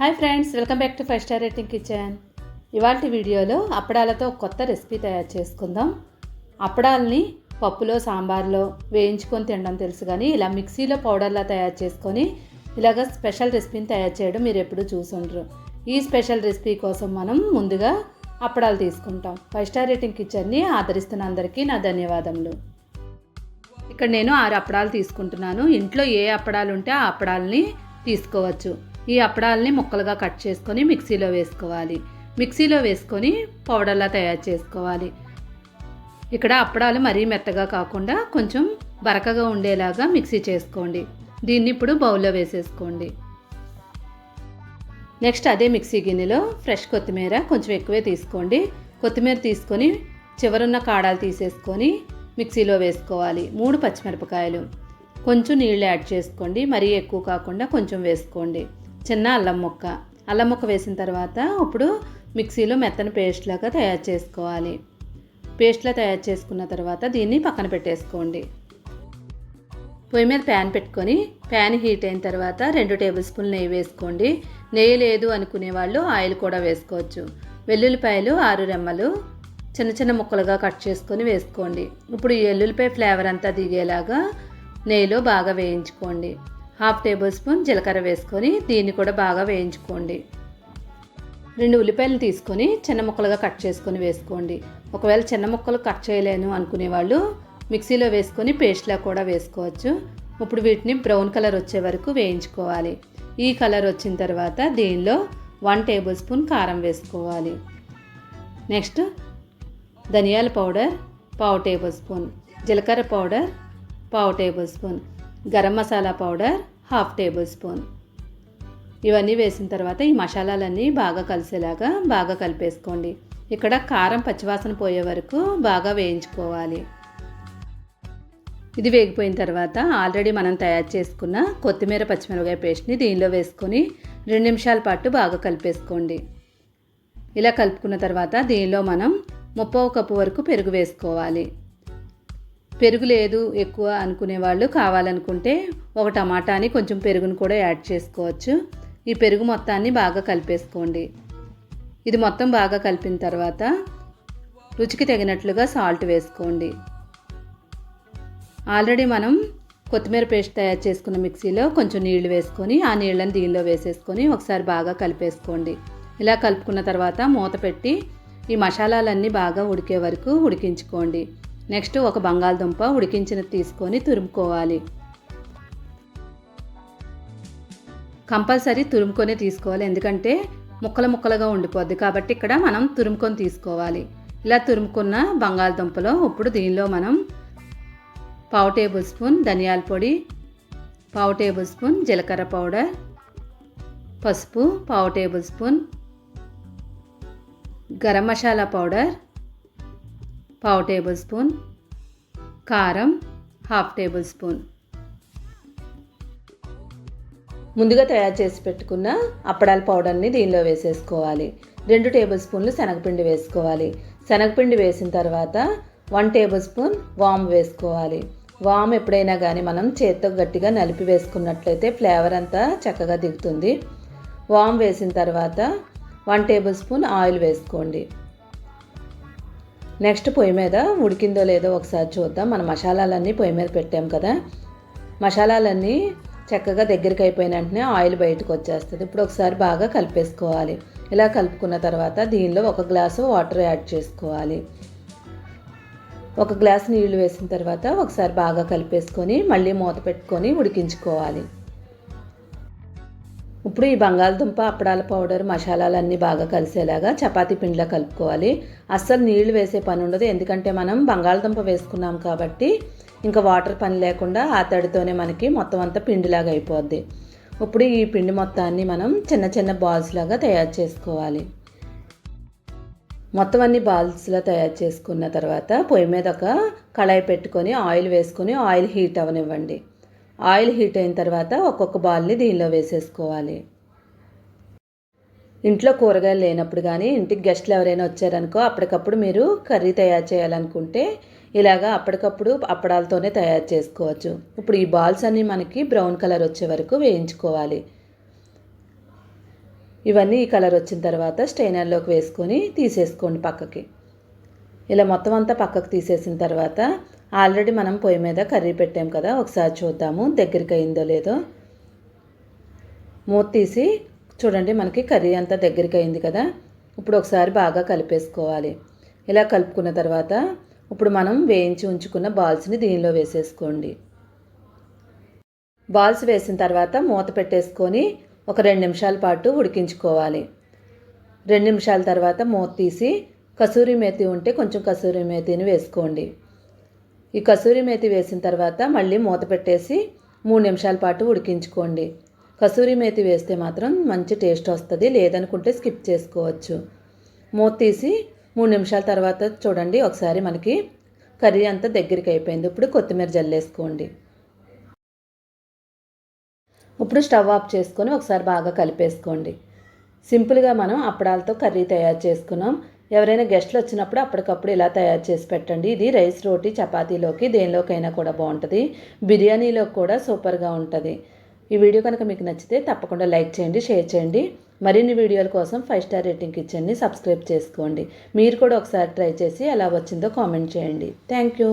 Hi friends welcome back to five star rating kitchen ఇవాళ వీడియోలో అప్పడాలతో కొత్త రెసిపీ తయారు చేసుకుందాం. అప్పడాలని పప్పులో సాంబార్లో వేయించుకొని తినడం తెలుసు కానీ ఇలా మిక్సీలో పౌడర్లా తయారు చేసుకొని ఇలాగ స్పెషల్ రెసిపీని తయారు చేయడం మీరు ఎప్పుడు చూసుండ్రు. ఈ స్పెషల్ రెసిపీ కోసం మనం ముందుగా అప్పడాలు తీసుకుంటాం. ఫైవ్ స్టార్ రేటింగ్ కిచెన్ని ఆదరిస్తున్న అందరికీ నా ధన్యవాదములు. ఇక్కడ నేను ఆరు అప్పడాలు తీసుకుంటున్నాను. ఇంట్లో ఏ అప్పడాలు ఉంటే ఆ అప్పడాలని తీసుకోవచ్చు. ఈ అప్పడాలని ముక్కలుగా కట్ చేసుకొని మిక్సీలో వేసుకోవాలి. మిక్సీలో వేసుకొని పౌడర్లా తయారు చేసుకోవాలి. ఇక్కడ అప్పడాలు మరీ మెత్తగా కాకుండా కొంచెం బరకగా ఉండేలాగా మిక్సీ చేసుకోండి. దీన్ని ఇప్పుడు బౌల్లో వేసేసుకోండి. నెక్స్ట్ అదే మిక్సీ గిన్నెలో ఫ్రెష్ కొత్తిమీర కొంచెం ఎక్కువే తీసుకోండి. కొత్తిమీర తీసుకొని చివరున్న కాడాలు తీసేసుకొని మిక్సీలో వేసుకోవాలి. మూడు పచ్చిమిరపకాయలు. కొంచెం నీళ్ళు యాడ్ చేసుకోండి. మరీ ఎక్కువ కాకుండా కొంచెం వేసుకోండి. చిన్న అల్లం ముక్క. అల్లం ముక్క వేసిన తర్వాత ఇప్పుడు మిక్సీలో మెత్తని పేస్ట్ లాగా తయారు చేసుకోవాలి. పేస్ట్లా తయారు చేసుకున్న తర్వాత దీన్ని పక్కన పెట్టేసుకోండి. పొయ్యి మీద ప్యాన్ పెట్టుకొని ప్యాన్ హీట్ అయిన తర్వాత రెండు టేబుల్ స్పూన్ నెయ్యి వేసుకోండి. నెయ్యి లేదు అనుకునే వాళ్ళు ఆయిల్ కూడా వేసుకోవచ్చు. వెల్లుల్లిపాయలు ఆరు రెమ్మలు చిన్న చిన్న ముక్కలుగా కట్ చేసుకొని వేసుకోండి. ఇప్పుడు ఈ ఎల్లుల్లిపాయ ఫ్లేవర్ అంతా దిగేలాగా నెయ్యిలో బాగా వేయించుకోండి. హాఫ్ టేబుల్ స్పూన్ జీలకర్ర వేసుకొని దీన్ని కూడా బాగా వేయించుకోండి. రెండు ఉల్లిపాయలు తీసుకొని చిన్న ముక్కలుగా కట్ చేసుకొని వేసుకోండి. ఒకవేళ చిన్న ముక్కలు కట్ చేయలేను అనుకునే వాళ్ళు మిక్సీలో వేసుకొని పేస్ట్లా కూడా వేసుకోవచ్చు. ఇప్పుడు వీటిని బ్రౌన్ కలర్ వచ్చే వరకు వేయించుకోవాలి. ఈ కలర్ వచ్చిన తర్వాత దీనిలో వన్ టేబుల్ స్పూన్ కారం వేసుకోవాలి. నెక్స్ట్ ధనియాల పౌడర్ పావు టేబుల్ స్పూన్ జీలకర్ర పౌడర్ పావు tablespoon. Garam masala powder half tablespoon. ఇవన్నీ వేసిన తర్వాత ఈ మసాలాలన్నీ బాగా కలిసేలాగా బాగా కలిపేసుకోండి. ఇక్కడ కారం పచ్చివాసన పోయే వరకు బాగా వేయించుకోవాలి. ఇది వేగిపోయిన తర్వాత ఆల్రెడీ మనం తయారు చేసుకున్న కొత్తిమీర పచ్చిమిరపకాయ పేస్ట్ని దీనిలో వేసుకొని రెండు నిమిషాల పాటు బాగా కలిపేసుకోండి. ఇలా కలుపుకున్న తర్వాత దీనిలో మనం ముప్పో కప్పు వరకు పెరుగు వేసుకోవాలి. పెరుగు లేదు ఎక్కువ అనుకునే వాళ్ళు కావాలనుకుంటే ఒక టమాటాని కొంచెం పెరుగును కూడా యాడ్ చేసుకోవచ్చు. ఈ పెరుగు మొత్తాన్ని బాగా కలిపేసుకోండి. ఇది మొత్తం బాగా కలిపిన తర్వాత రుచికి తగినట్లుగా సాల్ట్ వేసుకోండి. ఆల్రెడీ మనం కొత్తిమీర పేస్ట్ తయారు చేసుకున్న మిక్సీలో కొంచెం నీళ్ళు వేసుకొని ఆ నీళ్ళని దీనిలో వేసేసుకొని ఒకసారి బాగా కలిపేసుకోండి. ఇలా కలుపుకున్న తర్వాత మూత పెట్టి ఈ మసాలాలన్నీ బాగా ఉడికే వరకు ఉడికించుకోండి. నెక్స్ట్ ఒక బంగాళదుంప ఉడికించినది తీసుకొని తురుముకోవాలి. కంపల్సరీ తురుముకొని తీసుకోవాలి. ఎందుకంటే ముక్కలు ముక్కలుగా ఉండిపోద్ది. కాబట్టి ఇక్కడ మనం తురుముకొని తీసుకోవాలి. ఇలా తురుముకున్న బంగాళదుంపలో ఇప్పుడు దీనిలో మనం పావు టేబుల్ స్పూన్ ధనియాల పొడి పావు టేబుల్ స్పూన్ జీలకర్ర పౌడర్ పసుపు పావు tablespoon garam masala powder పావు టేబుల్ స్పూన్ కారం హాఫ్ టేబుల్ స్పూన్. ముందుగా తయారు చేసి పెట్టుకున్న అప్పడాల పౌడర్ని దీనిలో వేసేసుకోవాలి. రెండు టేబుల్ స్పూన్లు శనగపిండి వేసుకోవాలి. శనగపిండి వేసిన తర్వాత వన్ టేబుల్ స్పూన్ వామ్ వేసుకోవాలి. వామ్ ఎప్పుడైనా కానీ మనం చేత్తో గట్టిగా నలిపి వేసుకున్నట్లయితే ఫ్లేవర్ అంతా చక్కగా దిగుతుంది. వామ్ వేసిన తర్వాత వన్ టేబుల్ స్పూన్ ఆయిల్ వేసుకోండి. నెక్స్ట్ పొయ్యి మీద ఉడికిందో లేదో ఒకసారి చూద్దాం. మన మసాలాలన్నీ పొయ్యి మీద పెట్టాం కదా. మసాలాలన్నీ చక్కగా దగ్గరికి అయిపోయిన వెంటనే ఆయిల్ బయటకు వచ్చేస్తుంది. ఇప్పుడు ఒకసారి బాగా కలిపేసుకోవాలి. ఇలా కలుపుకున్న తర్వాత దీనిలో ఒక గ్లాసు వాటర్ యాడ్ చేసుకోవాలి. ఒక గ్లాస్ నీళ్ళు వేసిన తర్వాత ఒకసారి బాగా కలిపేసుకొని మళ్ళీ మూత పెట్టుకొని ఉడికించుకోవాలి. ఇప్పుడు ఈ బంగాళదుంప అప్పడాల పౌడర్ మసాలాలన్నీ బాగా కలిసేలాగా చపాతీ పిండిలా కలుపుకోవాలి. అస్సలు నీళ్ళు వేసే పని ఉండదు ఎందుకంటే మనం బంగాళదుంప వేసుకున్నాం కాబట్టి ఇంకా వాటర్ పని లేకుండా ఆ తడితోనే మనకి మొత్తం అంతా పిండిలాగా అయిపోద్ది. ఇప్పుడు ఈ పిండి మొత్తాన్ని మనం చిన్న చిన్న బాల్స్ లాగా తయారు చేసుకోవాలి. మొత్తం అన్ని బాల్స్లో తయారు చేసుకున్న తర్వాత పొయ్యి మీద ఒక కళాయి పెట్టుకొని ఆయిల్ వేసుకొని ఆయిల్ హీట్ అవనివ్వండి ఆయిల్ హీట్ అయిన తర్వాత ఒక్కొక్క బాల్ని దీనిలో వేసేసుకోవాలి. ఇంట్లో కూరగాయలు లేనప్పుడు కానీ ఇంటికి గెస్ట్లు ఎవరైనా వచ్చారనుకో అప్పటికప్పుడు మీరు కర్రీ తయారు చేయాలనుకుంటే ఇలాగా అప్పటికప్పుడు అప్పడాలతోనే తయారు చేసుకోవచ్చు. ఇప్పుడు ఈ బాల్స్ అన్నీ మనకి బ్రౌన్ కలర్ వచ్చే వరకు వేయించుకోవాలి. ఇవన్నీ ఈ కలర్ వచ్చిన తర్వాత స్టెయినర్లోకి వేసుకొని తీసేసుకోండి పక్కకి. ఇలా మొత్తం అంతా పక్కకు తీసేసిన తర్వాత ఆల్రెడీ మనం పొయ్యి మీద కర్రీ పెట్టాం కదా ఒకసారి చూద్దాము దగ్గరికి అయిందో లేదో. మూత తీసి చూడండి మనకి కర్రీ అంతా దగ్గరికి అయింది కదా ఇప్పుడు ఒకసారి బాగా కలిపేసుకోవాలి. ఇలా కలుపుకున్న తర్వాత ఇప్పుడు మనం వేయించి ఉంచుకున్న బాల్స్ని దీనిలో వేసేసుకోండి. బాల్స్ వేసిన తర్వాత మూత పెట్టేసుకొని ఒక రెండు నిమిషాల పాటు ఉడికించుకోవాలి. రెండు నిమిషాల తర్వాత మూత తీసి కసూరి మేతి ఉంటే కొంచెం కసూరి మేతిని వేసుకోండి. ఈ కసూరి మేతి వేసిన తర్వాత మళ్ళీ మూత పెట్టేసి మూడు నిమిషాల పాటు ఉడికించుకోండి. కసూరి మేతి వేస్తే మాత్రం మంచి టేస్ట్ వస్తుంది లేదనుకుంటే స్కిప్ చేసుకోవచ్చు. మూత తీసి మూడు నిమిషాల తర్వాత చూడండి ఒకసారి మనకి కర్రీ అంతా దగ్గరికి అయిపోయింది. ఇప్పుడు కొత్తిమీర జల్లేసుకోండి ఇప్పుడు స్టవ్ ఆఫ్ చేసుకొని ఒకసారి బాగా కలిపేసుకోండి. సింపుల్గా మనం అప్పడాలతో కర్రీ తయారు చేసుకున్నాం. ఎవరైనా గెస్ట్లు వచ్చినప్పుడు అప్పటికప్పుడు ఇలా తయారు చేసి పెట్టండి. ఇది రైస్ రోటీ చపాతీలోకి దేనిలోకైనా కూడా బాగుంటుంది. బిర్యానీలో కూడా సూపర్గా ఉంటుంది. ఈ వీడియో కనుక మీకు నచ్చితే తప్పకుండా లైక్ చేయండి షేర్ చేయండి. మరిన్ని వీడియోల కోసం ఫైవ్ స్టార్ రేటింగ్ ఇచ్చండి సబ్స్క్రైబ్ చేసుకోండి. మీరు కూడా ఒకసారి ట్రై చేసి ఎలా వచ్చిందో కామెంట్ చేయండి. Thank you.